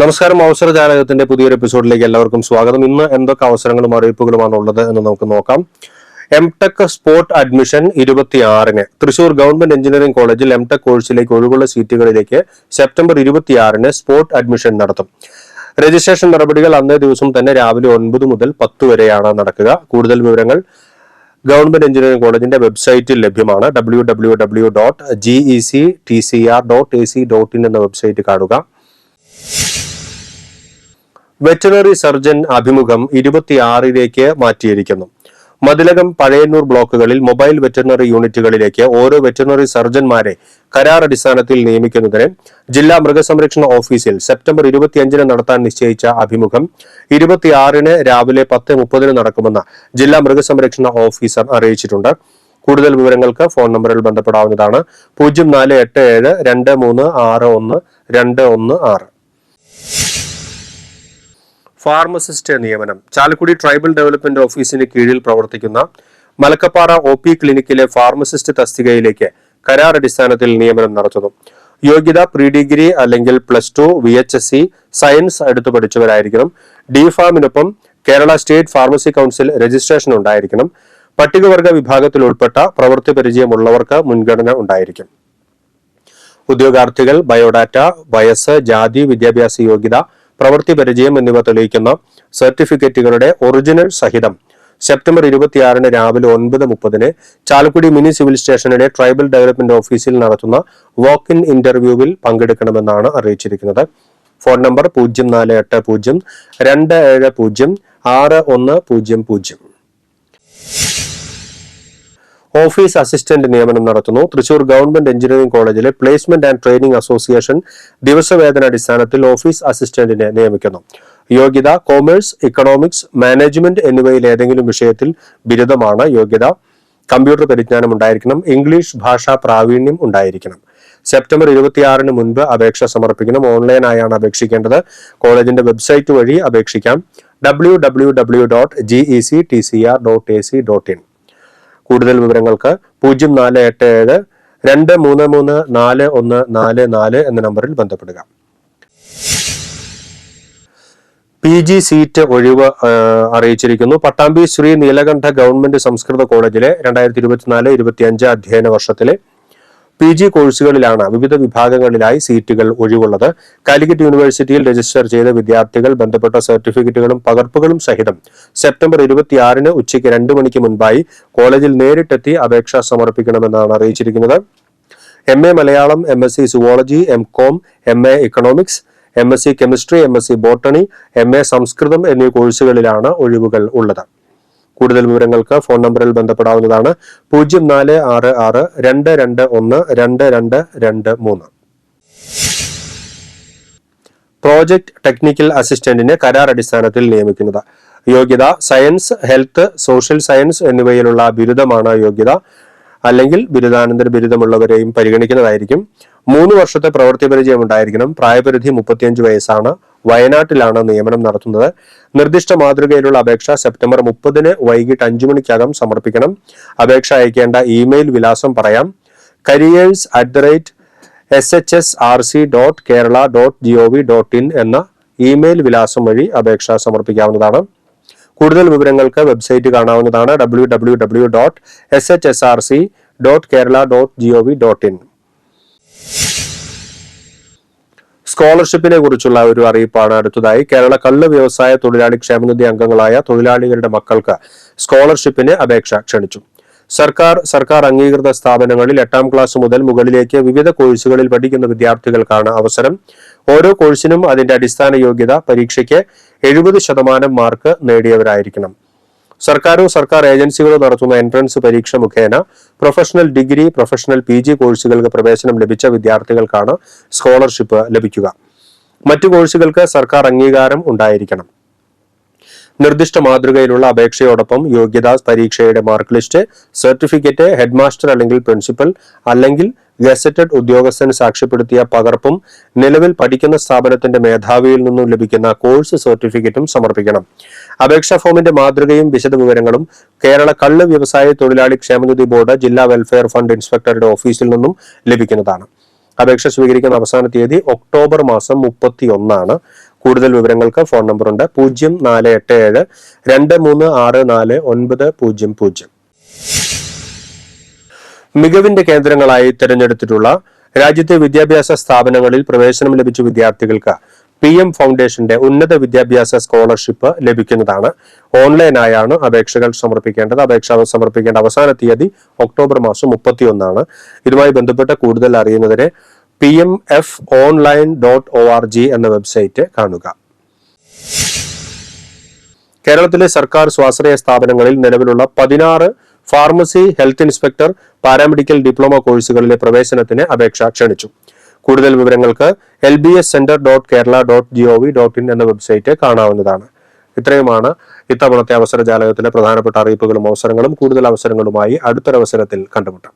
നമസ്കാരം. അവസര ജാലകത്തിന്റെ പുതിയൊരു എപ്പിസോഡിലേക്ക് എല്ലാവർക്കും സ്വാഗതം. ഇന്ന് എന്തൊക്കെ അവസരങ്ങളും അറിയിപ്പുകളുമാണ് ഉള്ളത് എന്ന് നമുക്ക് നോക്കാം. എം ടെക് സ്പോർട്ട് അഡ്മിഷൻ ഇരുപത്തിയാറിന് തൃശൂർ ഗവൺമെന്റ് എഞ്ചിനീയറിംഗ് കോളേജിൽ എം ടെക് കോഴ്സിലേക്ക് ഒഴിവുള്ള സീറ്റുകളിലേക്ക് സെപ്റ്റംബർ ഇരുപത്തിയാറിന് സ്പോർട്ട് അഡ്മിഷൻ നടത്തും. രജിസ്ട്രേഷൻ നടപടികൾ അന്നേ ദിവസം തന്നെ രാവിലെ ഒൻപത് മുതൽ പത്ത് വരെയാണ് നടക്കുക. കൂടുതൽ വിവരങ്ങൾ ഗവൺമെന്റ് എഞ്ചിനീയറിംഗ് കോളേജിന്റെ വെബ്സൈറ്റിൽ ലഭ്യമാണ്. W W W dot G E C T C R dot A C dot in എന്ന വെബ്സൈറ്റ് കാണുക. വെറ്ററിനറി സർജൻ അഭിമുഖം ഇരുപത്തിയാറിലേക്ക് മാറ്റിയിരിക്കുന്നു. മതിലകം പഴയന്നൂർ ബ്ലോക്കുകളിൽ മൊബൈൽ വെറ്ററിനറി യൂണിറ്റുകളിലേക്ക് ഓരോ വെറ്ററിനറി സർജന്മാരെ കരാർ അടിസ്ഥാനത്തിൽ നിയമിക്കുന്നതിന് ജില്ലാ മൃഗസംരക്ഷണ ഓഫീസിൽ സെപ്റ്റംബർ ഇരുപത്തിയഞ്ചിന് നടത്താൻ നിശ്ചയിച്ച അഭിമുഖം ഇരുപത്തിയാറിന് രാവിലെ പത്ത് മുപ്പതിന് നടക്കുമെന്ന് ജില്ലാ മൃഗസംരക്ഷണ ഓഫീസർ അറിയിച്ചിട്ടുണ്ട്. കൂടുതൽ വിവരങ്ങൾക്ക് ഫോൺ നമ്പറിൽ ബന്ധപ്പെടാവുന്നതാണ് പൂജ്യം നാല് എട്ട് ഏഴ് രണ്ട് മൂന്ന് ആറ് ഒന്ന് രണ്ട് ഒന്ന് ആറ്. ഫാർമസിസ്റ്റ് നിയമനം. ചാലക്കുടി ട്രൈബൽ ഡെവലപ്മെന്റ് ഓഫീസിന് കീഴിൽ പ്രവർത്തിക്കുന്ന മലക്കപ്പാറ ഒ പി ക്ലിനിക്കിലെ ഫാർമസിസ്റ്റ് തസ്തികയിലേക്ക് കരാർ അടിസ്ഥാനത്തിൽ നിയമനം നടത്തുന്നു. യോഗ്യത പ്രീ ഡിഗ്രി അല്ലെങ്കിൽ plus two V H S C science എടുത്തു പഠിച്ചവരായിരിക്കണം. D ഫാമിനൊപ്പം Kerala state pharmacy council registration ഉണ്ടായിരിക്കണം. പട്ടികവർഗ വിഭാഗത്തിൽ ഉൾപ്പെട്ട പ്രവൃത്തി പരിചയമുള്ളവർക്ക് മുൻഗണന ഉണ്ടായിരിക്കും. ഉദ്യോഗാർത്ഥികൾ ബയോഡാറ്റ വയസ്സ് ജാതി വിദ്യാഭ്യാസ യോഗ്യത പ്രവൃത്തി പരിചയം എന്നിവ തെളിയിക്കുന്ന സർട്ടിഫിക്കറ്റുകളുടെ ഒറിജിനൽ സഹിതം സെപ്റ്റംബർ ഇരുപത്തിയാറിന് രാവിലെ ഒൻപത് മുപ്പതിന് Chalakudy mini civil station tribal development ഓഫീസിൽ നടത്തുന്ന വാക്ക് ഇൻ ഇന്റർവ്യൂവിൽ പങ്കെടുക്കണമെന്നാണ് അറിയിച്ചിരിക്കുന്നത്. ഫോൺ നമ്പർ പൂജ്യം നാല് എട്ട് പൂജ്യം രണ്ട് ഏഴ് പൂജ്യം ആറ് ഒന്ന് പൂജ്യം പൂജ്യം. ഓഫീസ് അസിസ്റ്റന്റ് നിയമനം നടത്തുന്നു. തൃശൂർ ഗവൺമെന്റ് എഞ്ചിനീയറിംഗ് കോളേജിലെ പ്ലേസ്മെന്റ് ആൻഡ് ട്രെയിനിംഗ് അസോസിയേഷൻ ദിവസവേതന അടിസ്ഥാനത്തിൽ ഓഫീസ് അസിസ്റ്റന്റിനെ നിയമിക്കുന്നു. യോഗ്യത കോമേഴ്സ് ഇക്കണോമിക്സ് മാനേജ്മെന്റ് എന്നിവയിൽ ഏതെങ്കിലും വിഷയത്തിൽ ബിരുദമാണ് യോഗ്യത. കമ്പ്യൂട്ടർ പരിജ്ഞാനം ഉണ്ടായിരിക്കണം. ഇംഗ്ലീഷ് ഭാഷാ പ്രാവീണ്യം ഉണ്ടായിരിക്കണം. സെപ്റ്റംബർ ഇരുപത്തിയാറിന് മുൻപ് അപേക്ഷ സമർപ്പിക്കണം. ഓൺലൈനായാണ് അപേക്ഷിക്കേണ്ടത്. കോളേജിന്റെ വെബ്സൈറ്റ് വഴി അപേക്ഷിക്കാം. W W W dot G E C T C R dot A C dot in കൂടുതൽ വിവരങ്ങൾക്ക് പൂജ്യം നാല് എട്ട് ഏഴ് രണ്ട് മൂന്ന് മൂന്ന് നാല് ഒന്ന് നാല് നാല് എന്ന നമ്പറിൽ ബന്ധപ്പെടുക. പി ജി സീറ്റ് ഒഴിവ് അറിയിച്ചിരിക്കുന്നു. പട്ടാമ്പി ശ്രീ നീലകണ്ഠ ഗവൺമെന്റ് സംസ്കൃത കോളേജിലെ രണ്ടായിരത്തി ഇരുപത്തിനാല് ഇരുപത്തിയഞ്ച് അധ്യയന വർഷത്തിലെ പി ജി കോഴ്സുകളിലാണ് വിവിധ വിഭാഗങ്ങളിലായി സീറ്റുകൾ ഒഴിവുള്ളത്. കാലിക്കറ്റ് യൂണിവേഴ്സിറ്റിയിൽ രജിസ്റ്റർ ചെയ്ത വിദ്യാർത്ഥികൾ ബന്ധപ്പെട്ട സർട്ടിഫിക്കറ്റുകളും പകർപ്പുകളും സഹിതം സെപ്റ്റംബർ ഇരുപത്തിയാറിന് ഉച്ചയ്ക്ക് രണ്ട് മണിക്ക് മുൻപായി കോളേജിൽ നേരിട്ടെത്തി അപേക്ഷ സമർപ്പിക്കണമെന്നാണ് അറിയിച്ചിരിക്കുന്നത്. M A Malayalam M S C zoology M com M A economics M S C chemistry M S C botany M A Sanskrit എന്നീ കോഴ്സുകളിലാണ് ഒഴിവുകൾ ഉള്ളത്. കൂടുതൽ വിവരങ്ങൾക്ക് ഫോൺ നമ്പറിൽ ബന്ധപ്പെടാവുന്നതാണ് പൂജ്യം നാല് ആറ് ആറ് രണ്ട് രണ്ട് ഒന്ന് രണ്ട് രണ്ട് രണ്ട് മൂന്ന്. പ്രോജക്ട് ടെക്നിക്കൽ അസിസ്റ്റന്റിനെ കരാർ അടിസ്ഥാനത്തിൽ നിയമിക്കുന്നത്. യോഗ്യത സയൻസ് ഹെൽത്ത് സോഷ്യൽ സയൻസ് എന്നിവയിലുള്ള ബിരുദമാണ് യോഗ്യത. അല്ലെങ്കിൽ ബിരുദാനന്തര ബിരുദമുള്ളവരെയും പരിഗണിക്കുന്നതായിരിക്കും. മൂന്ന് വർഷത്തെ പ്രവൃത്തി പരിചയം ഉണ്ടായിരിക്കണം പ്രായപരിധി മുപ്പത്തിയഞ്ച് വയസ്സാണ്. വയനാട്ടിലാണ് നിയമനം നടത്തുന്നത്. നിർദ്ദിഷ്ട മാതൃകയിലുള്ള അപേക്ഷ സെപ്റ്റംബർ മുപ്പതിന് വൈകിട്ട് അഞ്ചു മണിക്കകം സമർപ്പിക്കണം. അപേക്ഷ അയക്കേണ്ട ഇമെയിൽ വിലാസം പറയാം. Careers at the rate S H S R C dot Kerala dot G O V dot in എന്ന ഇമെയിൽ വിലാസം വഴി അപേക്ഷ സമർപ്പിക്കാവുന്നതാണ്. കൂടുതൽ വിവരങ്ങൾക്ക് വെബ്സൈറ്റ് കാണാവുന്നതാണ് W W W dot S H S R C dot Kerala dot G O V dot in സ്കോളർഷിപ്പിനെ കുറിച്ചുള്ള ഒരു അറിയിപ്പാണ് അടുത്തതായി. കേരള കള്ള് വ്യവസായ തൊഴിലാളി ക്ഷേമനിധി അംഗങ്ങളായ തൊഴിലാളികളുടെ മക്കൾക്ക് സ്കോളർഷിപ്പിന് അപേക്ഷ ക്ഷണിച്ചു. സർക്കാർ സർക്കാർ അംഗീകൃത സ്ഥാപനങ്ങളിൽ എട്ടാം ക്ലാസ് മുതൽ മുകളിലേക്ക് വിവിധ കോഴ്സുകളിൽ പഠിക്കുന്ന വിദ്യാർത്ഥികൾക്കാണ് അവസരം. ഓരോ കോഴ്സിനും അതിന്റെ അടിസ്ഥാന യോഗ്യത പരീക്ഷയ്ക്ക് എഴുപത് ശതമാനം മാർക്ക് നേടിയവരായിരിക്കണം. സർക്കാരോ സർക്കാർ ഏജൻസികളോ നടത്തുന്ന എൻട്രൻസ് പരീക്ഷ മുഖേന professional degree professional P G കോഴ്സുകൾക്ക് പ്രവേശനം ലഭിച്ച വിദ്യാർത്ഥികൾക്കാണ് സ്കോളർഷിപ്പ് ലഭിക്കുക. മറ്റു കോഴ്സുകൾക്ക് സർക്കാർ അംഗീകാരം ഉണ്ടായിരിക്കണം. നിർദ്ദിഷ്ട മാതൃകയിലുള്ള അപേക്ഷയോടൊപ്പം യോഗ്യതാ പരീക്ഷയുടെ മാർക്ക് ലിസ്റ്റ് സർട്ടിഫിക്കറ്റ് ഹെഡ്മാസ്റ്റർ അല്ലെങ്കിൽ പ്രിൻസിപ്പൽ അല്ലെങ്കിൽ ഗസറ്റഡ് ഉദ്യോഗസ്ഥന് സാക്ഷ്യപ്പെടുത്തിയ പകർപ്പും നിലവിൽ പഠിക്കുന്ന സ്ഥാപനത്തിന്റെ മേധാവിയിൽ നിന്നും ലഭിക്കുന്ന കോഴ്സ് സർട്ടിഫിക്കറ്റും സമർപ്പിക്കണം. അപേക്ഷാ ഫോമിന്റെ മാതൃകയും വിശദവിവരങ്ങളും കേരള കള്ള് വ്യവസായ തൊഴിലാളി ക്ഷേമനിധി ബോർഡ് ജില്ലാ വെൽഫെയർ ഫണ്ട് ഇൻസ്പെക്ടറുടെ ഓഫീസിൽ നിന്നും ലഭിക്കുന്നതാണ്. അപേക്ഷ സ്വീകരിക്കുന്ന അവസാന തീയതി ഒക്ടോബർ മാസം മുപ്പത്തി ഒന്നാണ് കൂടുതൽ വിവരങ്ങൾക്ക് ഫോൺ നമ്പറുണ്ട്. പൂജ്യം നാല് എട്ട് ഏഴ് രണ്ട് മൂന്ന് ആറ് നാല് ഒൻപത് പൂജ്യം പൂജ്യം. മികവിന്റെ കേന്ദ്രങ്ങളായി തിരഞ്ഞെടുത്തിട്ടുള്ള രാജ്യത്തെ വിദ്യാഭ്യാസ സ്ഥാപനങ്ങളിൽ പ്രവേശനം ലഭിച്ച വിദ്യാർത്ഥികൾക്ക് പി എം ഫൗണ്ടേഷന്റെ ഉന്നത വിദ്യാഭ്യാസ സ്കോളർഷിപ്പ് ലഭിക്കുന്നതാണ്. ഓൺലൈനായാണ് അപേക്ഷകൾ സമർപ്പിക്കേണ്ടത്. അപേക്ഷ സമർപ്പിക്കേണ്ട അവസാന തീയതി ഒക്ടോബർ മാസം മുപ്പത്തിയൊന്നാണ്. ഇതുമായി ബന്ധപ്പെട്ട കൂടുതൽ അറിയുന്നതിന് P M F online dot O R G എന്ന വെബ്സൈറ്റ് കാണുക. കേരളത്തിലെ സർക്കാർ സ്വാശ്രയ സ്ഥാപനങ്ങളിൽ നിലവിലുള്ള പതിനാറ് pharmacy health inspector paramedical diploma കോഴ്സുകളിലെ പ്രവേശനത്തിന് അപേക്ഷ ക്ഷണിച്ചു. കൂടുതൽ വിവരങ്ങൾക്ക് L B S centre dot Kerala dot G O V dot in എന്ന വെബ്സൈറ്റ് കാണാവുന്നതാണ്. ഇത്രയുമാണ് ഇത്തവണത്തെ അവസര ജാലകത്തിലെ പ്രധാനപ്പെട്ട അറിയിപ്പുകളും അവസരങ്ങളും. കൂടുതൽ അവസരങ്ങളുമായി അടുത്തൊരവസരത്തിൽ കണ്ടുമുട്ടാം.